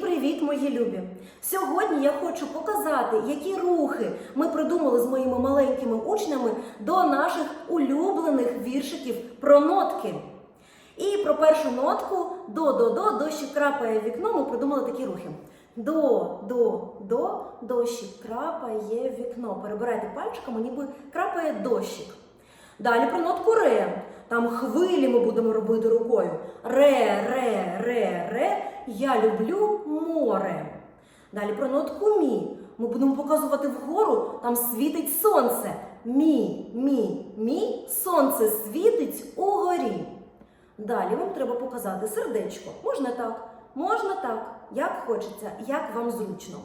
Привіт-привіт, мої любі! Сьогодні я хочу показати, які рухи ми придумали з моїми маленькими учнями до наших улюблених віршиків про нотки. І про першу нотку до-до-до, дощик крапає вікно, ми придумали такі рухи. До, до, до, дощик крапає вікно. Перебирайте пальчиками, ніби крапає дощик. Далі про нотку ре. Там хвилі ми будемо робити рукою. Ре, ре, ре. Я люблю море. Далі про нотку мі. Ми будемо показувати вгору, там світить сонце. Мі, мі, мі, сонце світить угорі. Далі вам треба показати сердечко. Можна так, можна так, як хочеться, як вам зручно.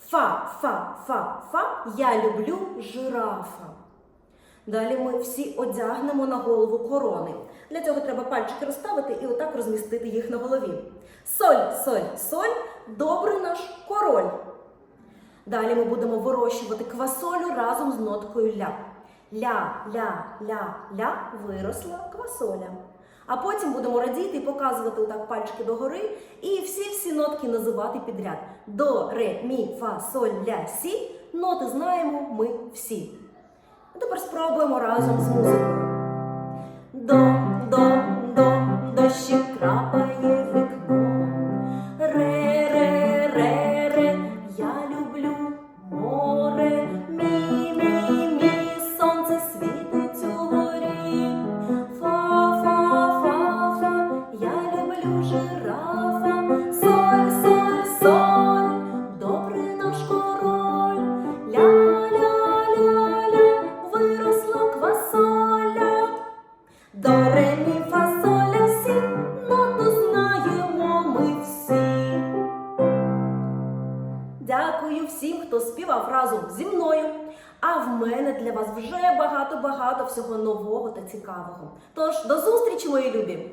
Фа, фа, фа, фа. Я люблю жирафа. Далі ми всі одягнемо на голову корони. Для цього треба пальчики розставити і отак розмістити їх на голові. Соль, соль, соль, добрий наш король. Далі ми будемо вирощувати квасолю разом з ноткою ля. Ля, ля, ля, ля виросла квасоля. А потім будемо радіти і показувати отак пальчики догори і всі-всі нотки називати підряд. До, ре, мі, фа, соль, ля, сі. Ноти знаємо ми всі. Тепер спробуємо разом з музикою. До, до, до, дощі крапає Дякую всім, хто співав разом зі мною. А в мене для вас вже багато-багато всього нового та цікавого. Тож до зустрічі, мої любі!